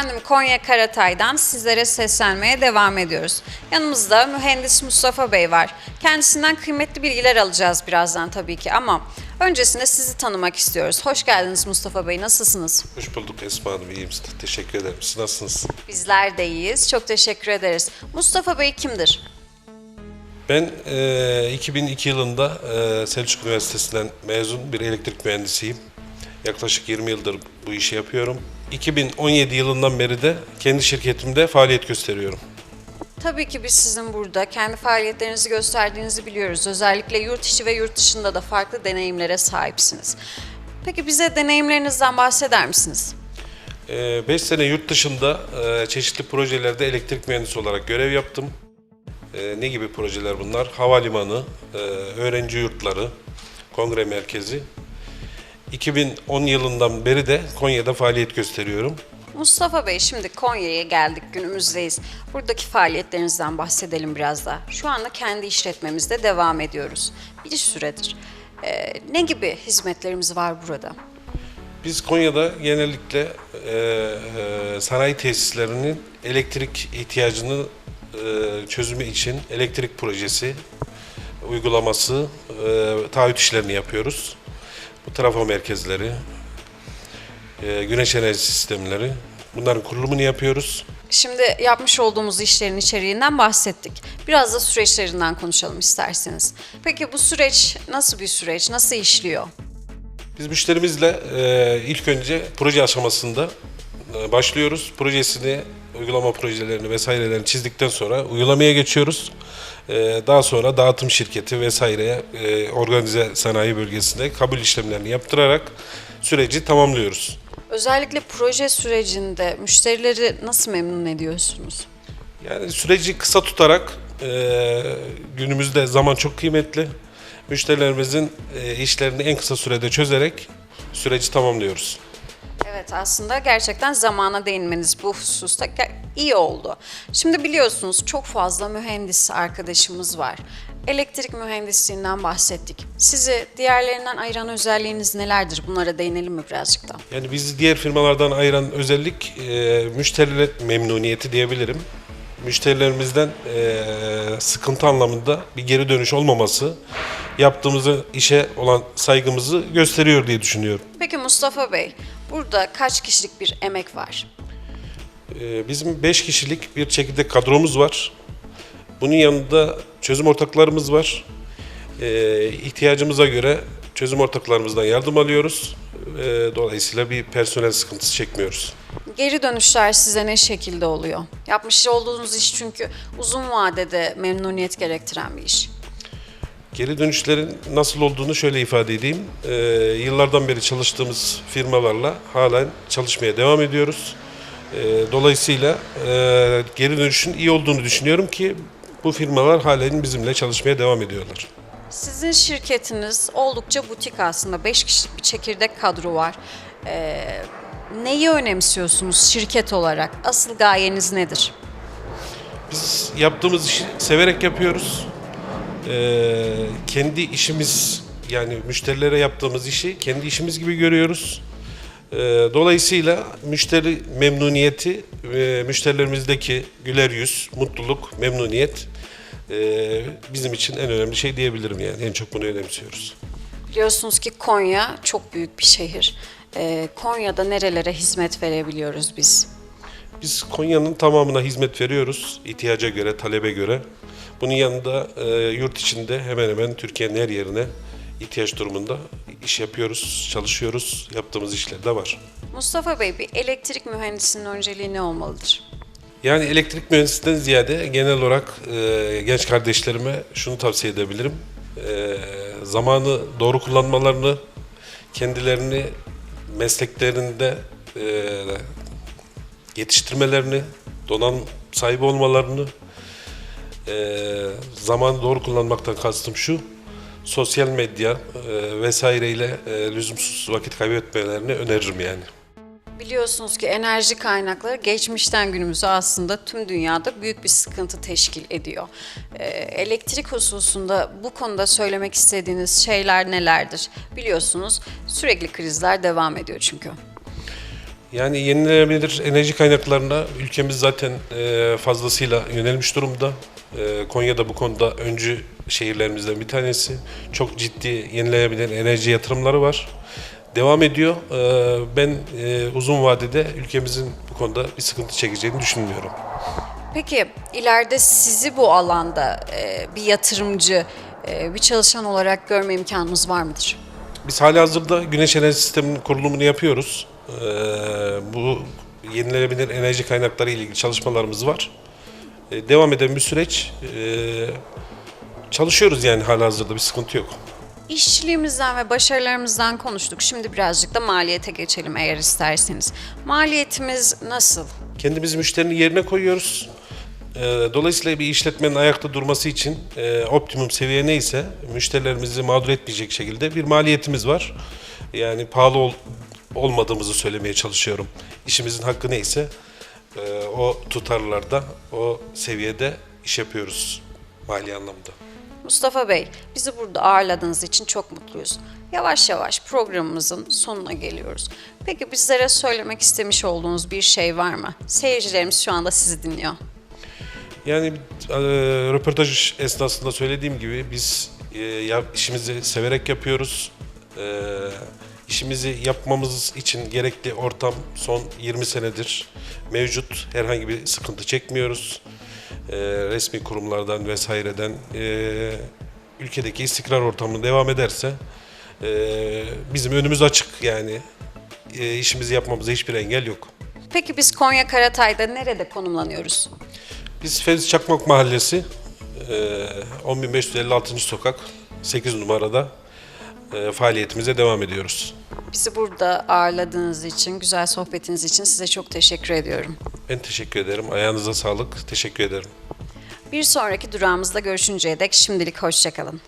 Efendim Konya Karatay'dan sizlere seslenmeye devam ediyoruz. Yanımızda mühendis Mustafa Bey var. Kendisinden kıymetli bilgiler alacağız birazdan tabii ki ama öncesinde sizi tanımak istiyoruz. Hoş geldiniz Mustafa Bey, nasılsınız? Hoş bulduk Esma Hanım, iyiyim. Teşekkür ederim. Siz nasılsınız? Bizler de iyiyiz, çok teşekkür ederiz. Mustafa Bey kimdir? Ben e, 2002 yılında e, Selçuk Üniversitesi'nden mezun bir elektrik mühendisiyim. Yaklaşık 20 yıldır bu işi yapıyorum. 2017 yılından beri de kendi şirketimde faaliyet gösteriyorum. Tabii ki biz sizin burada kendi faaliyetlerinizi gösterdiğinizi biliyoruz. Özellikle yurt içi ve yurt dışında da farklı deneyimlere sahipsiniz. Peki bize deneyimlerinizden bahseder misiniz? 5 sene yurt dışında e, çeşitli projelerde elektrik mühendisi olarak görev yaptım. E, ne gibi projeler bunlar? Havalimanı, e, öğrenci yurtları, kongre merkezi. 2010 yılından beri de Konya'da faaliyet gösteriyorum. Mustafa Bey şimdi Konya'ya geldik günümüzdeyiz. Buradaki faaliyetlerinizden bahsedelim biraz da. Şu anda kendi işletmemizde devam ediyoruz. Bir süredir. Ee, ne gibi hizmetlerimiz var burada? Biz Konya'da genellikle e, e, sanayi tesislerinin elektrik ihtiyacını e, çözümü için elektrik projesi uygulaması, e, taahhüt işlerini yapıyoruz. Bu trafo merkezleri, e, güneş enerji sistemleri, bunların kurulumunu yapıyoruz. Şimdi yapmış olduğumuz işlerin içeriğinden bahsettik. Biraz da süreçlerinden konuşalım isterseniz. Peki bu süreç nasıl bir süreç, nasıl işliyor? Biz müşterimizle e, ilk önce proje aşamasında e, başlıyoruz. Projesini, uygulama projelerini vesairelerini çizdikten sonra uygulamaya geçiyoruz. E, daha sonra dağıtım şirketi vesaireye e, organize sanayi bölgesinde kabul işlemlerini yaptırarak süreci tamamlıyoruz. Özellikle proje sürecinde müşterileri nasıl memnun ediyorsunuz? Yani süreci kısa tutarak e, günümüzde zaman çok kıymetli. Müşterilerimizin e, işlerini en kısa sürede çözerek süreci tamamlıyoruz. Evet aslında gerçekten zamana değinmeniz bu hususta iyi oldu. Şimdi biliyorsunuz çok fazla mühendis arkadaşımız var. Elektrik mühendisliğinden bahsettik. Sizi diğerlerinden ayıran özelliğiniz nelerdir? Bunlara değinelim mi birazcık da? Yani bizi diğer firmalardan ayıran özellik e, müşteriler memnuniyeti diyebilirim. Müşterilerimizden e, sıkıntı anlamında bir geri dönüş olmaması yaptığımızı işe olan saygımızı gösteriyor diye düşünüyorum. Peki Mustafa Bey, burada kaç kişilik bir emek var? E, bizim 5 kişilik bir çekirdek kadromuz var. Bunun yanında çözüm ortaklarımız var. E, ihtiyacımıza göre çözüm ortaklarımızdan yardım alıyoruz. E, dolayısıyla bir personel sıkıntısı çekmiyoruz. Geri dönüşler size ne şekilde oluyor? Yapmış olduğunuz iş çünkü uzun vadede memnuniyet gerektiren bir iş. Geri dönüşlerin nasıl olduğunu şöyle ifade edeyim. Ee, yıllardan beri çalıştığımız firmalarla halen çalışmaya devam ediyoruz. Ee, dolayısıyla e, geri dönüşün iyi olduğunu düşünüyorum ki bu firmalar halen bizimle çalışmaya devam ediyorlar. Sizin şirketiniz oldukça butik aslında. 5 kişilik bir çekirdek kadro var. Ee, neyi önemsiyorsunuz şirket olarak? Asıl gayeniz nedir? Biz yaptığımız işi severek yapıyoruz. Ee, kendi işimiz yani müşterilere yaptığımız işi kendi işimiz gibi görüyoruz. Ee, dolayısıyla müşteri memnuniyeti, e, müşterilerimizdeki güler yüz, mutluluk, memnuniyet e, bizim için en önemli şey diyebilirim yani. En çok bunu önemsiyoruz. Biliyorsunuz ki Konya çok büyük bir şehir. Ee, Konya'da nerelere hizmet verebiliyoruz biz? Biz Konya'nın tamamına hizmet veriyoruz ihtiyaca göre, talebe göre. Bunun yanında e, yurt içinde hemen hemen Türkiye'nin her yerine ihtiyaç durumunda iş yapıyoruz, çalışıyoruz. Yaptığımız işler de var. Mustafa Bey, bir elektrik mühendisinin önceliği ne olmalıdır? Yani elektrik mühendisinden ziyade genel olarak e, genç kardeşlerime şunu tavsiye edebilirim. E, zamanı doğru kullanmalarını, kendilerini mesleklerinde e, yetiştirmelerini, donanım sahibi olmalarını, e, zamanı doğru kullanmaktan kastım şu, sosyal medya e, vesaireyle e, lüzumsuz vakit kaybetmelerini öneririm yani. Biliyorsunuz ki enerji kaynakları geçmişten günümüze aslında tüm dünyada büyük bir sıkıntı teşkil ediyor. Ee, elektrik hususunda bu konuda söylemek istediğiniz şeyler nelerdir? Biliyorsunuz sürekli krizler devam ediyor çünkü. Yani yenilenebilir enerji kaynaklarına ülkemiz zaten e, fazlasıyla yönelmiş durumda. E, Konya da bu konuda öncü şehirlerimizden bir tanesi. Çok ciddi yenilenebilir enerji yatırımları var. Devam ediyor. E, Ben e, uzun vadede ülkemizin bu konuda bir sıkıntı çekeceğini düşünmüyorum. Peki ileride sizi bu alanda e, bir yatırımcı, e, bir çalışan olarak görme imkanımız var mıdır? Biz hali hazırda güneş enerji sisteminin kurulumunu yapıyoruz. Ee, bu yenilenebilir enerji kaynakları ile ilgili çalışmalarımız var. Ee, devam eden bir süreç. Ee, çalışıyoruz yani hali hazırda bir sıkıntı yok. İşçiliğimizden ve başarılarımızdan konuştuk. Şimdi birazcık da maliyete geçelim eğer isterseniz. Maliyetimiz nasıl? Kendimizi müşterinin yerine koyuyoruz. Dolayısıyla bir işletmenin ayakta durması için optimum seviye neyse müşterilerimizi mağdur etmeyecek şekilde bir maliyetimiz var. Yani pahalı ol- olmadığımızı söylemeye çalışıyorum. İşimizin hakkı neyse e, o tutarlarda, o seviyede iş yapıyoruz mali anlamda. Mustafa Bey, bizi burada ağırladığınız için çok mutluyuz. Yavaş yavaş programımızın sonuna geliyoruz. Peki bizlere söylemek istemiş olduğunuz bir şey var mı? Seyircilerimiz şu anda sizi dinliyor. Yani e, röportaj esnasında söylediğim gibi biz e, ya- işimizi severek yapıyoruz. E, işimizi yapmamız için gerekli ortam son 20 senedir mevcut. Herhangi bir sıkıntı çekmiyoruz. E, resmi kurumlardan vesaireden e, ülkedeki istikrar ortamı devam ederse e, bizim önümüz açık yani e, işimizi yapmamıza hiçbir engel yok. Peki biz Konya Karatay'da nerede konumlanıyoruz? Biz Fevzi Çakmak Mahallesi, e, 10.556. sokak, 8 numarada faaliyetimize devam ediyoruz. Bizi burada ağırladığınız için, güzel sohbetiniz için size çok teşekkür ediyorum. Ben teşekkür ederim. Ayağınıza sağlık. Teşekkür ederim. Bir sonraki durağımızda görüşünceye dek şimdilik hoşçakalın.